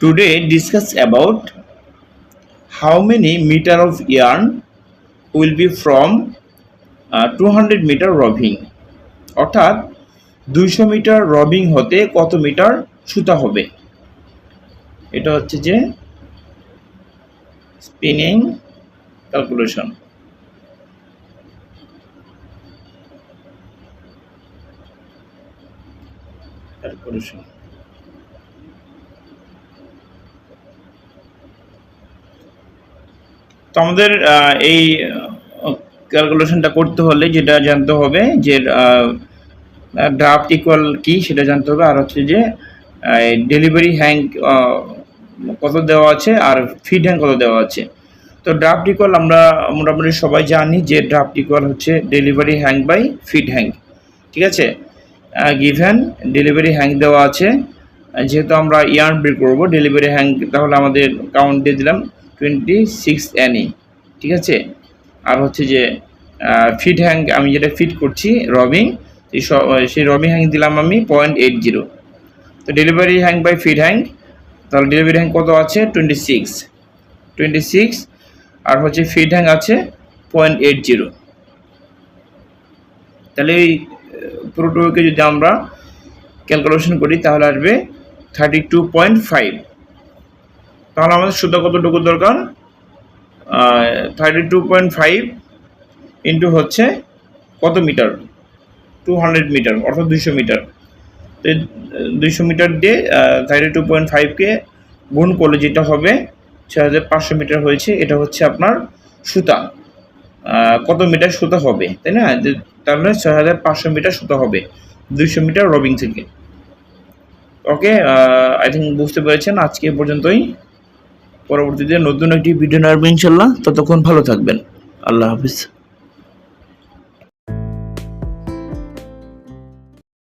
Today discuss about how many meter of yarn will be from uh, 200 meter রবিং অর্থাৎ দুইশো metre রবিং হতে কত metre সুতা হবে এটা হচ্ছে যে স্পিনিং ক্যালকুলেশন ক্যালকুলেশন তো আমাদের এই ক্যালকুলেশনটা করতে হলে যেটা জানতে হবে যে ড্রাফট ইকুয়াল কি সেটা জানতে হবে। আর হচ্ছে যে ডেলিভারি হ্যাং কত দেওয়া আছে আর ফিড হ্যাং কত দেওয়া আছে। তো ড্রাফট ইকুয়াল আমরা মোটামুটি সবাই জানি যে ড্রাফট ইকুয়াল হচ্ছে delivery hank by feed hank ঠিক আছে? গিভেন ডেলিভারি হ্যাং দেওয়া আছে। যেহেতু আমরা ইয়ার্ন বের করব ডেলিভারি হ্যাং তাহলে আমাদের কাউন্ট দিয়ে দিলাম। টোয়েন্টি সিক্স এনই ঠিক আছে? আর হচ্ছে যে ফিড হ্যাং আমি যেটা ফিট করছি রবিং সেই রবিং হ্যাং দিলাম আমি পয়েন্ট এইট জিরো তো delivery hank by feed hank তাহলে ডেলিভারি হ্যাং কত আছে? টোয়েন্টি সিক্স টোয়েন্টি সিক্স আর হচ্ছে ফিড হ্যাং আছে পয়েন্ট এইট জিরো তাহলে এই পুরোটুকুকে যদি আমরা ক্যালকুলেশন করি, তাহলে আসবে থার্টি টু পয়েন্ট ফাইভ তাহলে আমাদের সুতা কতটুকু দরকার? Thirty two point five into হচ্ছে কত মিটার? টু হান্ড্রেড মিটার, অর্থাৎ দুইশো মিটার। তো দুইশো মিটার দিয়ে থার্টি টু পয়েন্ট ফাইভকে গুণ করলে যেটা হবে ছয় হাজার পাঁচশো মিটার হয়েছে, এটা হচ্ছে আপনার সুতা। কত মিটার সুতা হবে, তাই না? তাহলে ছয় হাজার পাঁচশো মিটার সুতা হবে, দুইশো মিটার রবিং থেকে। ওকে আই থিঙ্ক বুঝতে পেরেছেন, আজকে পর্যন্তই। পরবর্তীতে নতুন একটি ভিডিও নেওয়ার ইনশাল্লাহ ততক্ষণ ভালো থাকবেন। আল্লাহ হাফিজ।